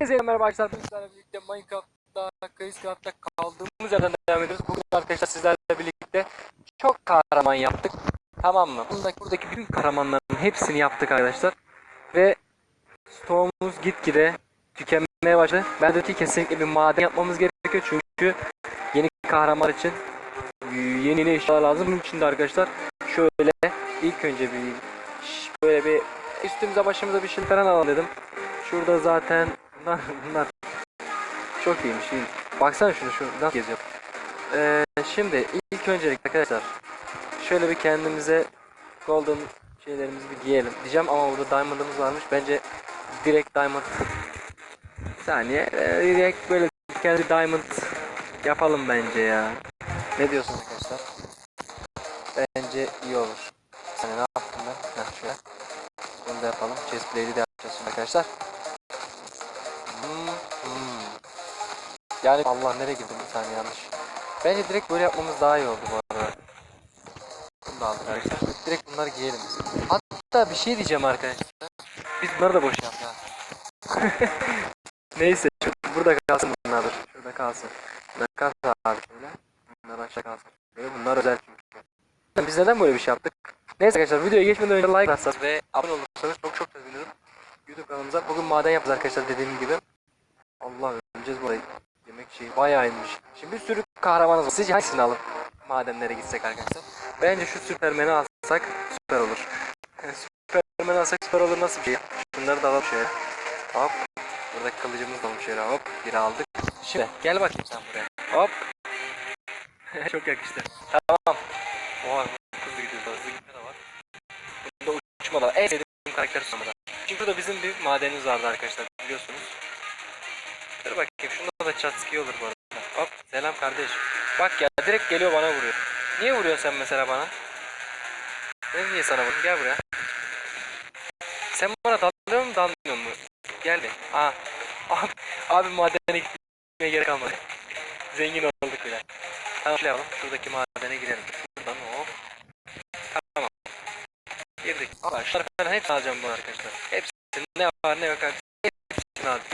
Hepinize merhaba arkadaşlar. Bugün sizlerle birlikte Minecraft'ta, Crazycraft'ta kaldığımız yerden devam ediyoruz. Bugün arkadaşlar sizlerle birlikte çok kahraman yaptık. Tamam mı? Buradaki, buradaki bütün kahramanların hepsini yaptık arkadaşlar. Ve stoğumuz gitgide tükenmeye başladı. Ben de kesinlikle bir maden yapmamız gerekiyor. Çünkü yeni kahraman için yeni yeni eşyalar lazım. Bunun için de arkadaşlar şöyle ilk önce bir böyle bir üstümüze başımıza bir şey falan alalım dedim. Şurada zaten bunlar, bunlar çok iyiymiş. iyi. Baksana şunu şu nasıl geziyor. Ee, şimdi ilk öncelikle arkadaşlar şöyle bir kendimize golden şeylerimizi bir giyelim diyeceğim ama burada diamond'ımız varmış. Bence direkt diamond saniye ee, direkt böyle kendi diamond yapalım bence ya. Ne diyorsunuz arkadaşlar? Bence iyi olur. Hani ne yaptım ben? Heh, şöyle. Bunu da yapalım. Chestplate'i de yapacağız arkadaşlar. Yani Allah nereye girdim bir saniye yanlış. Bence direkt böyle yapmamız daha iyi oldu bu arada. Bunu da aldık arkadaşlar. Direkt bunları giyelim. Hatta bir şey diyeceğim arkadaşlar. Biz bunları da boş yapacağız. Neyse burada kalsın bunlar dur. Şurada kalsın. Bunlar kalsın abi şöyle. Bunlar aşağı kalsın. Böyle bunlar özel çünkü. Biz neden böyle bir şey yaptık? Neyse arkadaşlar videoya geçmeden önce like atarsanız ve abone olursanız çok çok sevinirim. YouTube kanalımıza bugün maden yapacağız arkadaşlar dediğim gibi. Allah öleceğiz burayı. Yemek şeyi bayağı inmiş. Şimdi bir sürü kahramanız var. Sizce hangisini alıp madenlere gitsek arkadaşlar? Bence şu Süpermen'i alsak süper olur. Süpermen'i alsak süper olur nasıl bir şey? Şunları da alalım şöyle. Hop. Burada kılıcımız da olmuş şöyle hop. Bir aldık. Şimdi gel bakayım sen buraya. Hop. Çok yakıştı. Tamam. Oha hızlı gidiyoruz. Hızlı gitme de var. Bunda uçma da var. En sevdiğim karakter sonunda. Çünkü burada bizim bir madenimiz vardı arkadaşlar çatski olur bu arada. Hop selam kardeş. Bak ya direkt geliyor bana vuruyor. Niye vuruyorsun sen mesela bana? Ben niye sana vurayım? Gel buraya. Sen bana dalıyor mu dalmıyor mu? Gel bir. Aa. Abi, abi madene gitmeye gerek kalmadı. Zengin olduk bile. Tamam şöyle yapalım. Şuradaki madene girelim. Şuradan hop. Tamam. Girdik. Aa, şunları falan hepsini alacağım bu arkadaşlar. Hepsini ne var ne yok hepsini alacağım.